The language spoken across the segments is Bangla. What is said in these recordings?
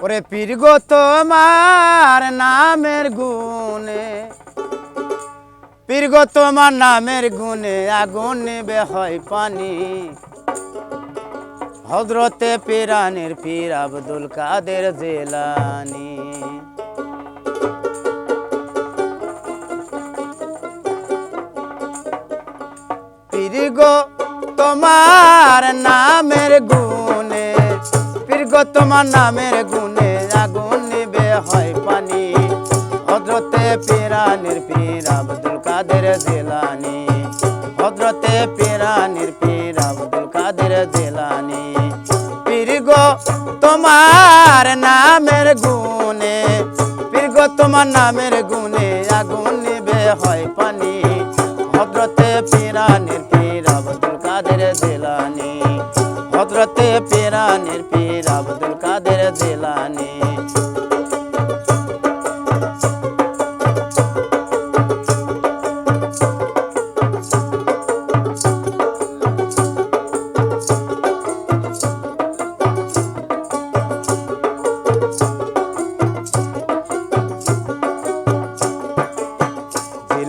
ওরে পীর গো তোমার নামের গুণে, পীর গো তোমার নামের গুণে আগুন নেবে হয় পানি। হজরতে পিরানের পীর আব্দুল কাদের জেলানি। পীরগো তোমার নামের গুণে গো তোমার নামের গুণে আগুন নিবে, হয় পানি। হজরতে পিরানির পীর আব্দুল কাদের জেলানি। হজরতে পিরানির পীর আব্দুল কাদের জেলানি। পীর তোমার নামের গুণে, পীর তোমার নামের গুণে আগুন নিবে, হয় পানি। হজরতে পিরানের পীর আব্দুল কাদের জেলানি। হজরতে পিরানের পীর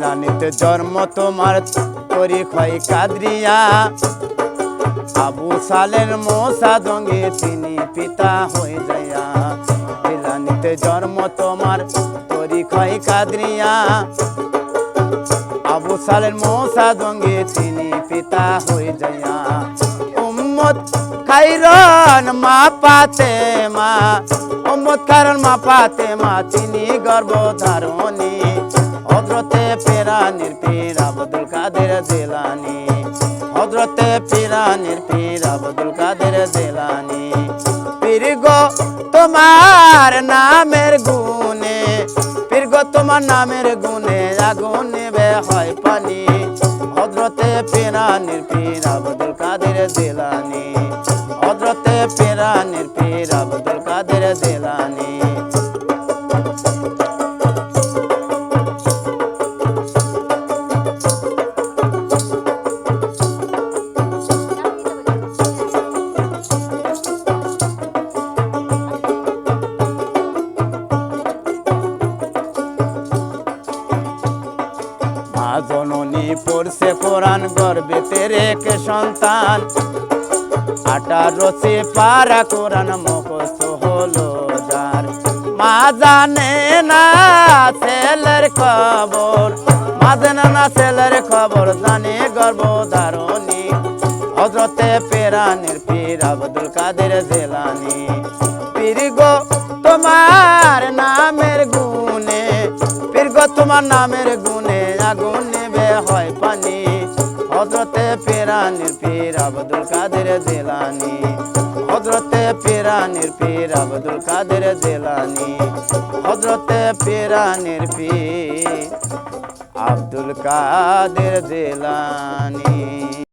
জিলানিতে জন্ম তোমার তরি ক্ষয় কাদরিয়া। আবু সালের মোসা দঙ্গে তিনি পিতা হয়ে যাইয়া। জিলানিতে জন্ম তোমার তরি ক্ষয় কাদরিয়া। আবু সালের মোসা দঙ্গে তিনি পিতা হয়ে যাইয়া। উম্মত খাইরন মা পাতে মা উম্মত খাইরন মা পাতে মা তিনি গর্ভধারণী। হজরতে পেরানির পীর আব্দুল কাদের জেলানি। হজরতে পিরানির পীর আব্দুল কাদের জেলানি। পীর তোমার নামের গুণে, পীর তোমার নামের গুণে আগুন নেবে হয় পানি। হজরতে পিরানির পীর আব্দুল কাদের জেলানি। হজরতে পিরানির পীর আব্দুল কাদের জেলানি। জননী পড়ছে কোরআন গর্বেতে রেখে সন্তান? আঠারোশে পারা কোরআন মুখস্থ হলো যার। মা জানে না ছেলের খবর, মা জানে না ছেলের খবর, জানে গর্ভধারণী। হজরতে পেরানের পীর আব্দুল কাদের জেলানি। পীর গো তোমার নামের গুণে, পীর গো তোমার গুণে আগুন নেবে, হয় পানি। হজরতে পেরানির পীর আব্দুল কাদের জেলানি। হজরতে পেরানির পীর আব্দুল কাদের জেলানি। হজরতে পেরানির পীর আব্দুল কাদের জেলানি।